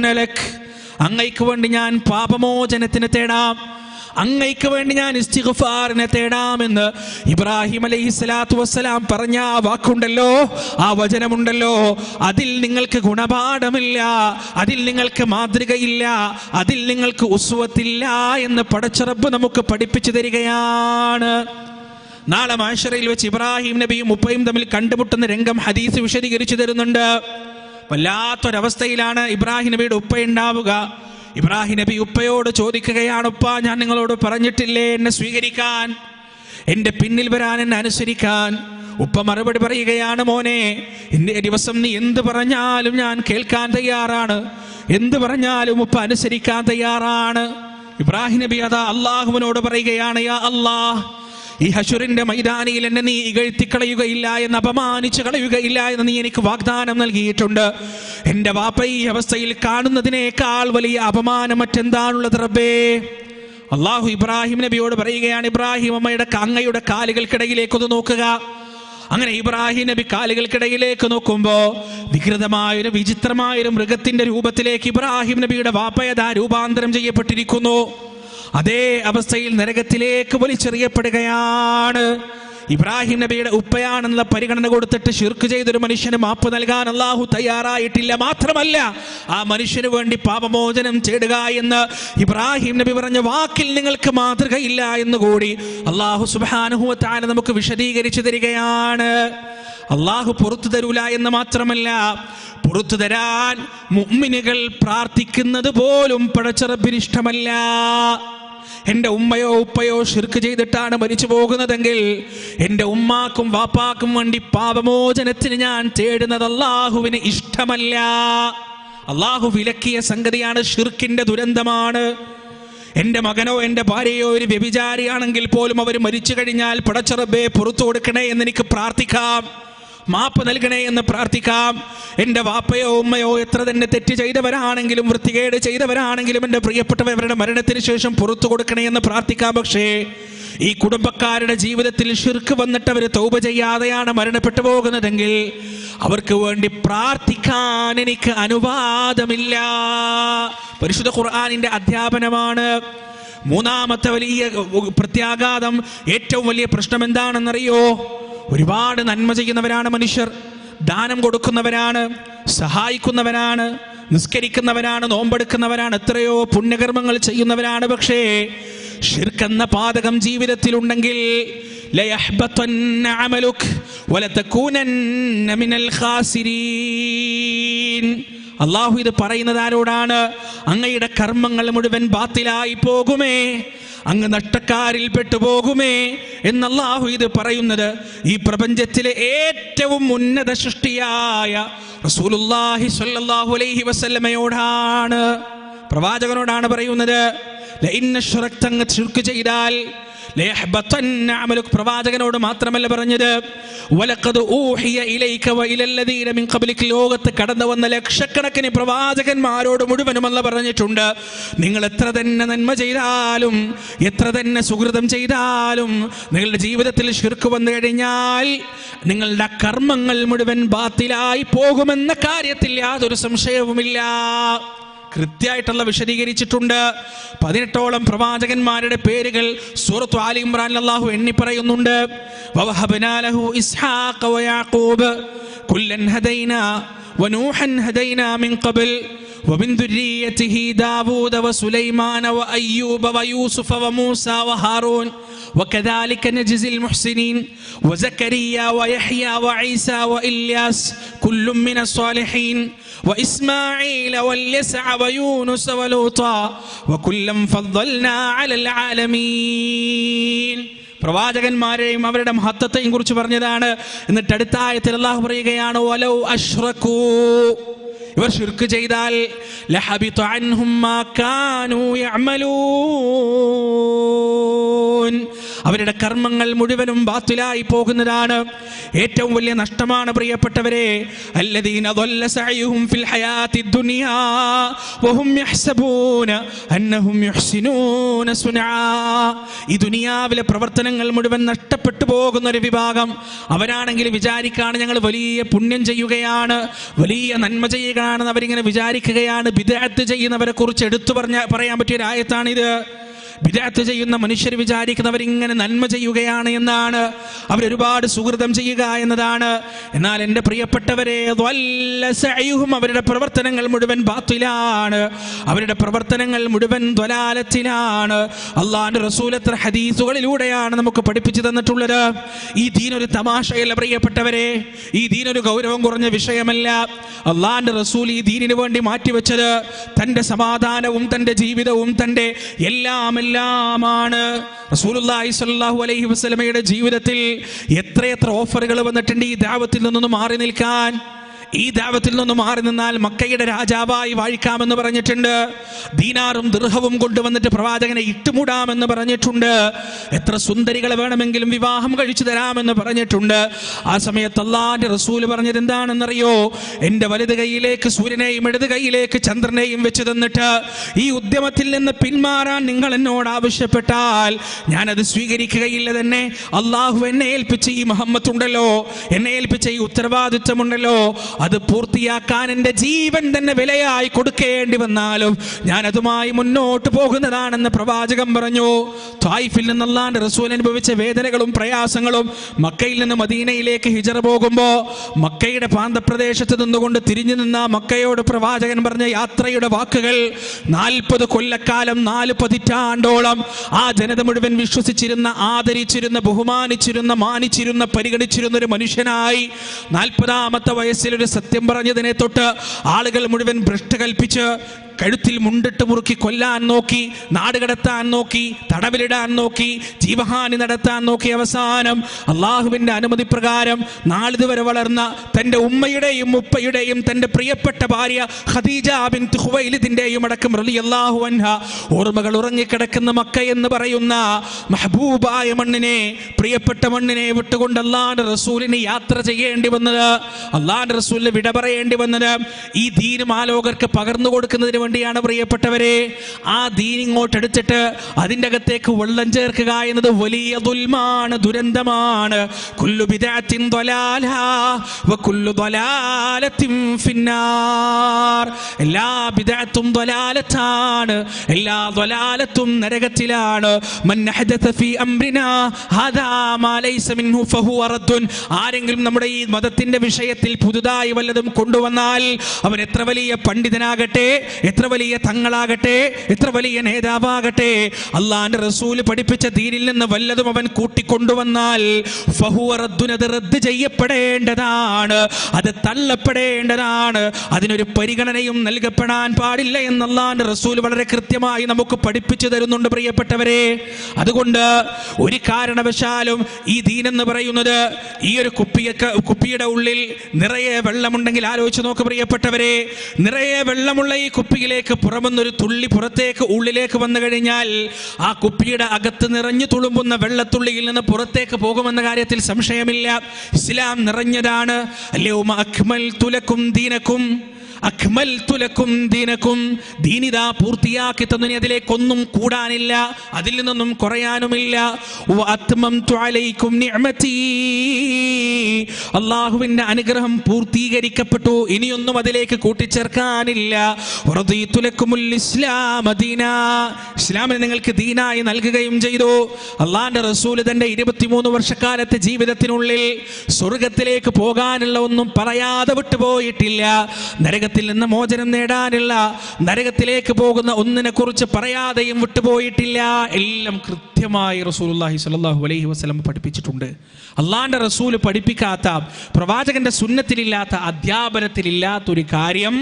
ലക്. അങ്ങയ്ക്ക് വേണ്ടി ഞാൻ പാപമോചനത്തിന് തേടാം. അങ്ങയ്ക്ക് വേണ്ടി ഞാൻ ഇസ്തിഗ്ഫാറിനെ തേടാമെന്ന് ഇബ്രാഹിം അലൈഹി സ്വലാത്തു വസ്സലാം പറഞ്ഞ ആ വാക്കുണ്ടല്ലോ ആ വചനമുണ്ടല്ലോ. അതിൽ നിങ്ങൾക്ക് ഗുണപാഠമില്ല അതിൽ നിങ്ങൾക്ക് മാതൃകയില്ല അതിൽ നിങ്ങൾക്ക് ഉസ്വത്തില്ല എന്ന് പടച്ചിറപ്പ് നമുക്ക് പഠിപ്പിച്ചു തരികയാണ്. നാളെ മാഷറയിൽ വെച്ച് ഇബ്രാഹിം നബിയും ഉപ്പയും തമ്മിൽ കണ്ടുമുട്ടുന്ന രംഗം ഹദീസ് വിശദീകരിച്ചു തരുന്നുണ്ട്. വല്ലാത്തൊരവസ്ഥയിലാണ് ഇബ്രാഹിം നബിയുടെ ഉപ്പ ഉണ്ടാവുക. ഇബ്രാഹിം നബി ഉപ്പയോട് ചോദിക്കുകയാണ് ഉപ്പ ഞാൻ നിങ്ങളോട് പറഞ്ഞിട്ടില്ലേ എന്നെ സ്വീകരിക്കാൻ? എന്റെ പിന്നിൽ വരാൻ എന്നെ അനുസരിക്കാൻ? ഉപ്പ മറുപടി പറയുകയാണ് മോനെ ഇന്നേ ദിവസം നീ എന്ത് പറഞ്ഞാലും ഞാൻ കേൾക്കാൻ തയ്യാറാണ്. എന്ത് പറഞ്ഞാലും ഉപ്പ അനുസരിക്കാൻ തയ്യാറാണ്. ഇബ്രാഹിം നബി അതാ അള്ളാഹുവിനോട് പറയുകയാണ് യാ അള്ളാഹ് ഈ ഹഷുറിന്റെ മൈതാനിയിൽ എന്നെ നീ ഇകഴ്ത്തി കളയുകയില്ല എന്ന് അപമാനിച്ചു കളയുകയില്ല എന്ന് നീ എനിക്ക് വാഗ്ദാനം നൽകിയിട്ടുണ്ട്. എന്റെ വാപ്പ ഈ അവസ്ഥയിൽ കാണുന്നതിനേക്കാൾ വലിയ അപമാനം മറ്റെന്താണുള്ളത് റബ്ബേ? അള്ളാഹു ഇബ്രാഹിം നബിയോട് പറയുകയാണ് ഇബ്രാഹിം അമ്മയുടെ അങ്ങയുടെ കാലുകൾക്കിടയിലേക്കൊന്ന് നോക്കുക. അങ്ങനെ ഇബ്രാഹിം നബി കാലുകൾക്കിടയിലേക്ക് നോക്കുമ്പോ വികൃതമായൊരു വിചിത്രമായൊരു മൃഗത്തിന്റെ രൂപത്തിലേക്ക് ഇബ്രാഹിം നബിയുടെ വാപ്പയതാ രൂപാന്തരം ചെയ്യപ്പെട്ടിരിക്കുന്നു? അതേ അവസ്ഥയിൽ നരകത്തിലേക്ക് വലിച്ചെറിയപ്പെടുകയാണ്. ഇബ്രാഹിം നബിയുടെ ഉപ്പയാണെന്നുള്ള പരിഗണന കൊടുത്തിട്ട് ഷിർക്ക് ചെയ്തൊരു മനുഷ്യന് മാപ്പ് നൽകാൻ അള്ളാഹു തയ്യാറായിട്ടില്ല മാത്രമല്ല ആ മനുഷ്യന് വേണ്ടി പാപമോചനം ചെയ്യുക എന്ന് ഇബ്രാഹിം നബി പറഞ്ഞ വാക്കിൽ നിങ്ങൾക്ക് മാതൃകയില്ല എന്ന് കൂടി അള്ളാഹു സുബാനുഹുവത്താന നമുക്ക് വിശദീകരിച്ചു തരികയാണ്. അള്ളാഹു പുറത്തു തരൂല എന്ന് മാത്രമല്ല പുറത്തു തരാൻ മുമ്മിനുകൾ പ്രാർത്ഥിക്കുന്നത് പോലും ഇഷ്ടമല്ല. എന്റെ ഉമ്മയോ ഉപ്പയോ ഷിർക്ക് ചെയ്തിട്ടാണ് മരിച്ചു പോകുന്നതെങ്കിൽ എന്റെ ഉമ്മാക്കും വാപ്പാക്കും വേണ്ടി പാപമോചനത്തിന് ഞാൻ തേടുന്നത് അള്ളാഹുവിന് ഇഷ്ടമല്ല. അള്ളാഹു വിലക്കിയ സംഗതിയാണ് ഷിർക്കിന്റെ ദുരന്തമാണ്. എന്റെ മകനോ എന്റെ ഭാര്യയോ ഒരു വ്യഭിചാരിയാണെങ്കിൽ പോലും അവർ മരിച്ചു കഴിഞ്ഞാൽ പടച്ചറബേ പുറത്തു കൊടുക്കണേ എന്ന് എനിക്ക് പ്രാർത്ഥിക്കാം. മാപ്പ് നൽകണേ എന്ന് പ്രാർത്ഥിക്കാം. എന്റെ വാപ്പയോ ഉമ്മയോ എത്ര തന്നെ തെറ്റ് ചെയ്തവരാണെങ്കിലും വൃത്തികേട് ചെയ്തവരാണെങ്കിലും എന്റെ പ്രിയപ്പെട്ടവരുടെ മരണത്തിന് ശേഷം പുറത്തു കൊടുക്കണേ എന്ന് പ്രാർത്ഥിക്കാം. പക്ഷേ ഈ കുടുംബക്കാരുടെ ജീവിതത്തിൽ ഷിർക്ക് വന്നിട്ട് അവർ തൗബ ചെയ്യാതെയാണ് മരണപ്പെട്ടു പോകുന്നതെങ്കിൽ അവർക്ക് വേണ്ടി പ്രാർത്ഥിക്കാൻ എനിക്ക് അനുവാദമില്ല. പരിശുദ്ധ ഖുർആാനിന്റെ അധ്യാപനമാണ്. മൂന്നാമത്തെ വലിയ പ്രത്യാഘാതം ഏറ്റവും വലിയ പ്രശ്നം എന്താണെന്നറിയോ? ഒരുപാട് നന്മ ചെയ്യുന്നവരാണ് മനുഷ്യർ. ദാനം കൊടുക്കുന്നവരാണ് സഹായിക്കുന്നവരാണ് നിസ്കരിക്കുന്നവരാണ് നോമ്പെടുക്കുന്നവരാണ് എത്രയോ പുണ്യകർമ്മങ്ങൾ ചെയ്യുന്നവരാണ്. പക്ഷേ ഷിർക്കെന്ന പാതകം ജീവിതത്തിലുണ്ടെങ്കിൽ അള്ളാഹു ഇത് പറയുന്നത് ആരോടാണ്? അങ്ങയുടെ കർമ്മങ്ങൾ മുഴുവൻ ബാത്തിലായി പോകുമേ. അങ്ങ് നഷ്ടക്കാരിൽ പെട്ടുപോകുമേ എന്നല്ലാഹു ഇത് പറയുന്നത് ഈ പ്രപഞ്ചത്തിലെ ഏറ്റവും ഉന്നത സൃഷ്ടിയായ റസൂലുള്ളാഹി സ്വല്ലല്ലാഹു അലൈഹി വസല്ലമയോടാണ് പ്രവാചകനോടാണ് പറയുന്നത്. അങ്ങ് ശിർക്ക് ചെയ്താൽ പ്രവാചകനോട് മാത്രമല്ല പറഞ്ഞത് ലോകത്ത് കടന്നു വന്ന ലക്ഷക്കണക്കിന് പ്രവാചകന്മാരോട് മുഴുവനുമല്ല പറഞ്ഞിട്ടുണ്ട്. നിങ്ങൾ എത്ര തന്നെ നന്മ ചെയ്താലും എത്ര തന്നെ സുഹൃതം ചെയ്താലും നിങ്ങളുടെ ജീവിതത്തിൽ ശിർക്ക് വന്നു കഴിഞ്ഞാൽ നിങ്ങളുടെ കർമ്മങ്ങൾ മുഴുവൻ ബാത്തിലായി പോകുമെന്ന കാര്യത്തിൽ യാതൊരു സംശയവുമില്ല. കൃത്യമായിട്ടുള്ള വിശദീകരിച്ചിട്ടുണ്ട്. പതിനെട്ടോളം പ്രവാചകന്മാരുടെ പേരുകൾ സൂറത്ത് ആലി ഇമ്രാൻ അള്ളാഹു എണ്ണി പറയുന്നുണ്ട്. കുല്ലൻ ഹദൈനാ മിൻ ഖബൽ. ومن ذريته داود وسليمان وأيوب ويوسف وموسى وهارون وكذلك نجزي المحسنين وزكريا ويحيى وعيسى وإلياس كل من الصالحين وإسماعيل واليسع ويونس ولوطا وكلا فضلنا على العالمين പ്രവാചകന്മാരെയും അവരുടെ മഹത്വത്തെയും കുറിച്ച് പറഞ്ഞതാണ് എന്നിട്ട് അടുത്തായത്തിൽ അള്ളാഹു പറയുകയാണ് വലൗ അഷ്റക്കൂ ഇവർ ഷിർക്ക് ചെയ്താൽ അവരുടെ കർമ്മങ്ങൾ മുഴുവനും ബാത്തിലായി പോകുന്നതാണ്. ഏറ്റവും വലിയ നഷ്ടമാണ് പ്രിയപ്പെട്ടവരെ. ഈ ദുനിയാവിലെ പ്രവർത്തനങ്ങൾ മുഴുവൻ നഷ്ടപ്പെട്ടു പോകുന്ന ഒരു വിഭാഗം. അവരാണെങ്കിൽ വിചാരിക്കാണ് ഞങ്ങൾ വലിയ പുണ്യം ചെയ്യുകയാണ് വലിയ നന്മ ചെയ്യുകയാണ് ചെയ്യുകയാണെന്ന് അവരിങ്ങനെ വിചാരിക്കുകയാണ്. വിദഗ്ധ ചെയ്യുന്നവരെ കുറിച്ച് എടുത്തു പറഞ്ഞ പറയാൻ പറ്റിയ ഒരു ആയത്താണിത്. വിദാത്ത് ചെയ്യുന്ന മനുഷ്യർ വിചാരിക്കുന്നവരിങ്ങനെ നന്മ ചെയ്യുകയാണ് എന്നാണ് അവരൊരുപാട് സുഹൃതം ചെയ്യുക എന്നതാണ്. എന്നാൽ എന്റെ പ്രിയപ്പെട്ടവരെ അവരുടെ പ്രവർത്തനങ്ങൾ മുഴുവൻ ബാത്തിലാണ്. അവരുടെ പ്രവർത്തനങ്ങൾ മുഴുവൻ ദ്വലാലത്തിലാണ്. അള്ളാഹാന്റെ റസൂലത്ര ഹദീസുകളിലൂടെയാണ് നമുക്ക് പഠിപ്പിച്ചു തന്നിട്ടുള്ളത്. ഈ ദീനൊരു തമാശയല്ല പ്രിയപ്പെട്ടവരെ. ഈ ദീനൊരു ഗൗരവം കുറഞ്ഞ വിഷയമല്ല. അള്ളാഹാന്റെ റസൂൽ ഈ ദീനിനു വേണ്ടി മാറ്റിവെച്ചത് തന്റെ സമാധാനവും തന്റെ ജീവിതവും തന്റെ എല്ലാം എല്ലാമാണ് റസൂലുള്ളാഹി സ്വല്ലല്ലാഹു അലൈഹി വസല്ലമയുടെ ജീവിതത്തിൽ എത്രയെത്ര ഓഫറുകൾ വന്നിട്ടുണ്ട് ഈ ദാവത്തിൽ നിന്നൊന്ന് മാറി നിൽക്കാൻ. ഈ ദാവത്തിൽ നിന്ന് മാറി നിന്നാൽ മക്കയുടെ രാജാവായി വാഴിക്കാമെന്ന് പറഞ്ഞിട്ടുണ്ട്. ദീനാറും ദൃഹവും കൊണ്ടുവന്നിട്ട് പ്രവാചകനെ ഇട്ടുമൂടാമെന്ന് പറഞ്ഞിട്ടുണ്ട്. എത്ര സുന്ദരികളെ വേണമെങ്കിലും വിവാഹം കഴിച്ചു തരാമെന്ന് പറഞ്ഞിട്ടുണ്ട്. ആ സമയത്ത് അള്ളാന്റെ റസൂൽ പറഞ്ഞത് എന്താണെന്നറിയോ? എന്റെ വലുത് കൈയിലേക്ക് സൂര്യനെയും ഇടത് കൈയിലേക്ക് ചന്ദ്രനെയും വെച്ച് തന്നിട്ട് ഈ ഉദ്യമത്തിൽ നിന്ന് പിന്മാറാൻ നിങ്ങൾ എന്നോട് ആവശ്യപ്പെട്ടാൽ ഞാനത് സ്വീകരിക്കുകയില്ല തന്നെ. അള്ളാഹു എന്നെ ഏൽപ്പിച്ച ഈ മഹമ്മത്തുണ്ടല്ലോ എന്നെ ഏൽപ്പിച്ച ഈ ഉത്തരവാദിത്വമുണ്ടല്ലോ അത് പൂർത്തിയാക്കാൻ എന്റെ ജീവൻ തന്നെ വിലയായി കൊടുക്കേണ്ടി വന്നാലും ഞാൻ അതുമായി മുന്നോട്ട് പോകുന്നതാണെന്ന് പ്രവാചകൻ പറഞ്ഞു. തായിഫിൽ നിന്നല്ലാണ്ട് റസൂൽ അനുഭവിച്ച വേദനകളും പ്രയാസങ്ങളും മക്കയിൽ നിന്ന് മദീനയിലേക്ക് ഹിജറ പോകുമ്പോൾ മക്കയുടെ പ്രാന്തപ്രദേശത്ത് നിന്നുകൊണ്ട് തിരിഞ്ഞു നിന്ന മക്കയോട് പ്രവാചകൻ പറഞ്ഞ യാത്രയുടെ വാക്കുകൾ നാൽപ്പത് കൊല്ലക്കാലം നാല് പതിറ്റാണ്ടോളം ആ ജനത മുഴുവൻ വിശ്വസിച്ചിരുന്ന ആദരിച്ചിരുന്ന ബഹുമാനിച്ചിരുന്ന മാനിച്ചിരുന്ന പരിഗണിച്ചിരുന്ന ഒരു മനുഷ്യനായി നാൽപ്പതാമത്തെ വയസ്സിൽ ഒരു സത്യം പറഞ്ഞതിനെ തൊട്ട് ആളുകൾ മുഴുവൻ ഭ്രഷ്ട കൽപ്പിച്ച് കഴുത്തിൽ മുണ്ടിട്ട് മുറുക്കി കൊല്ലാൻ നോക്കി നാട് കടത്താൻ നോക്കി തടവിലിടാൻ നോക്കി ജീവഹാനി നടത്താൻ നോക്കി അവസാനം അള്ളാഹുവിന്റെ അനുമതി പ്രകാരം നാളിതുവരെ വളർന്ന തന്റെ ഉമ്മയുടെയും ഉപ്പയുടെയും തന്റെ പ്രിയപ്പെട്ട ഭാര്യ ഖദീജ ബിൻ ഹുവൈലിദിന്റെയും അടക്കം അള്ളാഹു അൻഹ ഓർമ്മകൾ ഉറങ്ങിക്കിടക്കുന്ന മക്ക എന്ന് പറയുന്ന മഹബൂബായ മണ്ണിനെ പ്രിയപ്പെട്ട മണ്ണിനെ വിട്ടുകൊണ്ട് അള്ളാന്റെ റസൂലിന് യാത്ര ചെയ്യേണ്ടി വന്നത് അള്ളാന്റെ റസൂലിന് വിട പറയേണ്ടി വന്നത് ഈ ദീനും ആലോകർക്ക് പകർന്നു കൊടുക്കുന്നതിന് വേണ്ടിയാണ് പ്രിയപ്പെട്ടവരെ. ആ ദീൻ ഇങ്ങോട്ട് എടുത്തിട്ട് അതിന്റെ അകത്തേക്ക് വെള്ളം ചേർക്കുക എന്നത് വലിയ ദുൽമാണ് ദുരന്തമാണ്. കുല്ലു ബിദാത്തിൻ ഫിന്നാർ. എല്ലാ എല്ലാ നരകത്തിലാണ്. ആരെങ്കിലും നമ്മുടെ ഈ മതത്തിന്റെ വിഷയത്തിൽ പുതുതായി വല്ലതും കൊണ്ടുവന്നാൽ അവൻ എത്ര വലിയ പണ്ഡിതനാകട്ടെ എത്ര വലിയ തങ്ങളാകട്ടെ എത്ര വലിയ നേതാവാകട്ടെ അള്ളാന്റെ റസൂൽ പഠിപ്പിച്ച ദീനിൽ നിന്ന് വല്ലതും അവൻ കൂട്ടിക്കൊണ്ടുവന്നാൽ ഫഹുവ റദ്ദുൻ, അത് റദ്ദ് ചെയ്യപ്പെടേണ്ടതാണ്. അത് തള്ളപ്പെടേണ്ടതാണ്. അതിനൊരു പരിഗണനയും നൽകപ്പെടാൻ പാടില്ല എന്ന് അള്ളാന്റെ റസൂൽ വളരെ കൃത്യമായി നമുക്ക് പഠിപ്പിച്ചു തരുന്നുണ്ട് പ്രിയപ്പെട്ടവരെ. അതുകൊണ്ട് ഒരു കാരണവശാലും ഈ ദീനെന്ന് പറയുന്നത് ഈ ഒരു കുപ്പിയൊക്കെ കുപ്പിയുടെ ഉള്ളിൽ നിറയെ വെള്ളമുണ്ടെങ്കിൽ ആലോചിച്ച് നോക്ക് പ്രിയപ്പെട്ടവരെ. നിറയെ വെള്ളമുള്ള ഈ കുപ്പിയിലേക്ക് പുറമെന്നൊരു തുള്ളി പുറത്തേക്ക് ഉള്ളിലേക്ക് വന്നു കഴിഞ്ഞാൽ ആ കുപ്പിയുടെ അകത്ത് നിറഞ്ഞു തുളുമ്പുന്ന വെള്ളത്തുള്ളിയിൽ നിന്ന് പുറത്തേക്ക് പോകുമെന്ന കാര്യത്തിൽ സംശയമില്ല. ഇസ്ലാം നിറഞ്ഞതാണ്. അല്ലയോ അക്മൽ തുലക്കും ദീനക്കും അക്മൽ തുലക്കും ദീനക്കും. ദീനിത പൂർത്തിയാക്കി തന്നിനി അതിലേക്കൊന്നും കൂടാനില്ല അതിൽ നിന്നൊന്നും കുറയാനുമില്ല. വഅത്മംതു അലൈക്കും നിഅമതീ. അള്ളാഹുവിന്റെ അനുഗ്രഹം പൂർത്തീകരിക്കപ്പെട്ടു. ഇനിയൊന്നും അതിലേക്ക് കൂട്ടിച്ചേർക്കാനില്ല. ഇസ്ലാമിനെ നിങ്ങൾക്ക് ദീനായി നൽകുകയും ചെയ്തു. അള്ളാന്റെ റസൂൽ തന്റെ ഇരുപത്തിമൂന്ന് വർഷക്കാലത്തെ ജീവിതത്തിനുള്ളിൽ സ്വർഗത്തിലേക്ക് പോകാനുള്ള ഒന്നും പറയാതെ വിട്ടുപോയിട്ടില്ല. നരകത്തിൽ നിന്ന് മോചനം നേടാനുള്ള നരകത്തിലേക്ക് പോകുന്ന ഒന്നിനെ കുറിച്ച് പറയാതെയും വിട്ടുപോയിട്ടില്ല. എല്ലാം കൃത്യമായി റസൂലുള്ളാഹി സ്വല്ലല്ലാഹു അലൈഹി വസ്ലം പഠിപ്പിച്ചിട്ടുണ്ട്. അള്ളാന്റെ റസൂൽ പഠിപ്പിക്കാത്ത പ്രവാചകന്റെ സുന്നത്തിലില്ലാത്ത അധ്യാപനത്തിലില്ലാത്തൊരു കാര്യം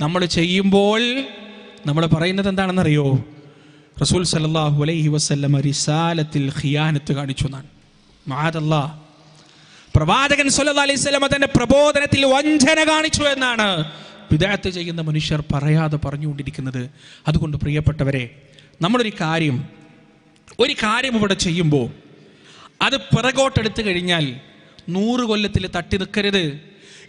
നമ്മൾ ചെയ്യുമ്പോൾ നമ്മൾ പറയുന്നത് എന്താണെന്നറിയോ? റസൂൽ സല്ലല്ലാഹു അലൈഹി വസല്ലം റിസാലത്തിൽ ഖിയാനത്ത് കാണിച്ചു എന്നാണ്. മാതല്ലാ പ്രവാചകൻ സല്ലല്ലാഹു അലൈഹി വസല്ലം തന്റെ പ്രബോധനത്തിൽ വഞ്ചന കാണിച്ചു എന്നാണ് വിദേഹത്ത് ചെയ്യുന്ന മനുഷ്യർ പറയാതെ പറഞ്ഞുകൊണ്ടിരിക്കുന്നത്. അതുകൊണ്ട് പ്രിയപ്പെട്ടവരെ നമ്മളൊരു കാര്യം ഒരു കാര്യം ഇവിടെ ചെയ്യുമ്പോൾ അത് പിറകോട്ടെടുത്തു കഴിഞ്ഞാൽ നൂറ് കൊല്ലത്തിൽ തട്ടി നിൽക്കരുത്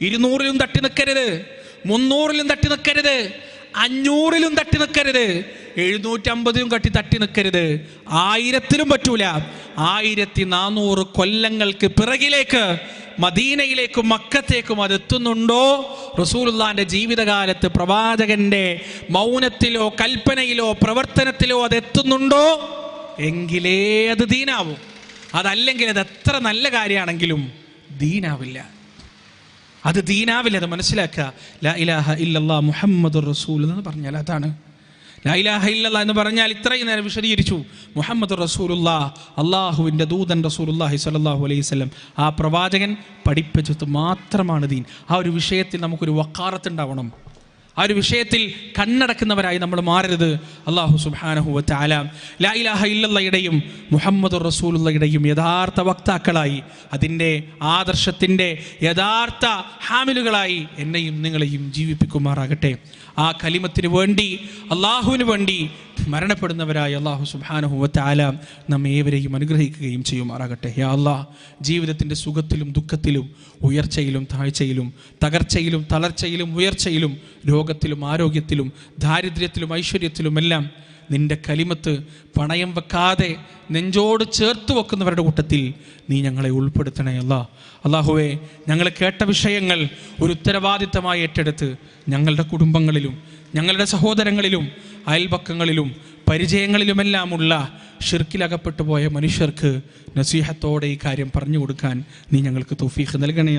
ഇരുന്നൂറിലും തട്ടി നിൽക്കരുത് മുന്നൂറിലും തട്ടി നിൽക്കരുത് അഞ്ഞൂറിലും തട്ടി നിൽക്കരുത് എഴുന്നൂറ്റമ്പതിലും കട്ടി തട്ടി നിൽക്കരുത് ആയിരത്തിലും പറ്റൂല. ആയിരത്തി നാനൂറ് കൊല്ലങ്ങൾക്ക് പിറകിലേക്ക് മദീനയിലേക്കും മക്കത്തേക്കും അത് എത്തുന്നുണ്ടോ? റസൂലുള്ളാന്റെ ജീവിതകാലത്ത് പ്രവാചകന്റെ മൗനത്തിലോ കൽപ്പനയിലോ പ്രവർത്തനത്തിലോ അത് എത്തുന്നുണ്ടോ? എങ്കിലേ അത് ദീനാവും. അതല്ലെങ്കിൽ അത് എത്ര നല്ല കാര്യമാണെങ്കിലും ദീനാവില്ല. അത് ദീനാവില്ല അത് മനസ്സിലാക്കുക. ലാ ഇലാഹ ഇല്ലല്ലാ മുഹമ്മദ് റസൂൽ എന്ന് പറഞ്ഞാൽ അതാണ്. ലാ ഇലാഹ ഇല്ലല്ലാ എന്ന് പറഞ്ഞാൽ ഇത്രയും നേരം വിശദീകരിച്ചു. മുഹമ്മദ് റസൂലുള്ള അള്ളാഹുവിന്റെ ദൂതൻ റസൂലുല്ലാഹി സലാഹു അലൈഹി സ്വലം ആ പ്രവാചകൻ പഠിപ്പിച്ചത് മാത്രമാണ് ദീൻ. ആ ഒരു വിഷയത്തിൽ നമുക്കൊരു വക്കാറത്തുണ്ടാവണം ആ ഒരു വിഷയത്തിൽ കണ്ണടക്കുന്നവരായി നമ്മൾ മാറരുത്. അള്ളാഹു സുബാനഹു താല ലാ ഇലാഹ ഇല്ലല്ലയുടെയും മുഹമ്മദ് റസൂലുള്ളയുടെയും യഥാർത്ഥ വക്താക്കളായി അതിന്റെ ആദർശത്തിന്റെ യഥാർത്ഥ ഹാമിലുകളായി എന്നെയും നിങ്ങളെയും ജീവിപ്പിക്കുമാറാകട്ടെ. ആ കലിമത്തിന് വേണ്ടി അള്ളാഹുവിന് വേണ്ടി മരണപ്പെടുന്നവരായ അള്ളാഹു സുബാനഹു താല നമ്മെ ഏവരെയും അനുഗ്രഹിക്കുകയും ചെയ്യുമാറാകട്ടെ. യാ അള്ളാഹ് ജീവിതത്തിന്റെ സുഖത്തിലും ദുഃഖത്തിലും ഉയർച്ചയിലും താഴ്ചയിലും തകർച്ചയിലും തളർച്ചയിലും ഉയർച്ചയിലും രോഗത്തിലും ആരോഗ്യത്തിലും ദാരിദ്ര്യത്തിലും ഐശ്വര്യത്തിലുമെല്ലാം നിന്റെ കലിമത്ത് പണയം വെക്കാതെ നെഞ്ചോട് ചേർത്ത് വെക്കുന്നവരുടെ കൂട്ടത്തിൽ നീ ഞങ്ങളെ ഉൾപ്പെടുത്തണേ അല്ലാ. അള്ളാഹുവേ ഞങ്ങൾ കേട്ട വിഷയങ്ങൾ ഒരു ഉത്തരവാദിത്തമായി ഏറ്റെടുത്ത് ഞങ്ങളുടെ കുടുംബങ്ങളിലും ഞങ്ങളുടെ സഹോദരങ്ങളിലും അയൽപക്കങ്ങളിലും പരിചയങ്ങളിലുമെല്ലാമുള്ള ഷിർക്കിലകപ്പെട്ടു പോയ മനുഷ്യർക്ക് നസീഹത്തോടെ ഈ കാര്യം പറഞ്ഞു കൊടുക്കാൻ നീ ഞങ്ങൾക്ക് തൗഫീഖ് നൽകണേ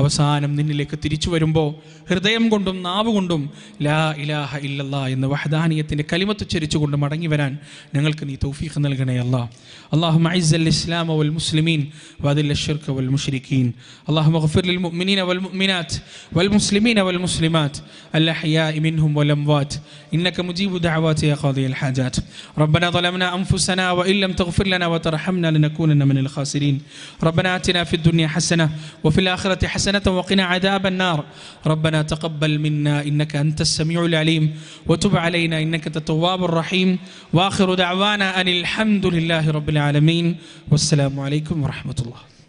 അവസാനം നിന്നിലേക്ക് തിരിച്ചു വരുമ്പോൾ ഹൃദയം കൊണ്ടും നാവ് കൊണ്ടും ലാ ഇലാഹ ഇല്ലല്ല എന്ന വഹദാനിയത്തിന്റെ കലിമത്തുച്ചരിച്ചുകൊണ്ട് മടങ്ങി വരാൻ ഞങ്ങൾക്ക് നീ തൗഫീഖ് നൽകണേ അല്ലാഹു അള്ളാഹു മൈസൽ ഇസ്ലാം വൽ മുസ്ലിമീൻ വദിൽ ഷിർക്ക് വൽ മുഷരിക്കീൻ. അള്ളാഹു മഹഫിർ ലിൽ മുഅ്മിനീന വൽ മുഅ്മിനാത്ത് വൽ മുസ്ലിമീന വൽ മുസ്ലിമാത്ത്. അൽ അഹ്യാഇ മിൻഹും വൽ അംവാത്ത്. ഇന്നക മുജീബു ദഅവാതി യാ ഖാദിയൽ الحاجات ربنا ظلمنا أنفسنا وإن لم تغفر لنا وترحمنا لنكونن من الخاسرين. ربنا آتنا في الدنيا حسنة وفي الآخرة حسنة وقنا عذاب النار. ربنا تقبل منا إنك أنت السميع العليم وتب علينا أنت التواب الرحيم. وآخر دعوانا أن الحمد لله رب العالمين. والسلام عليكم ورحمة الله.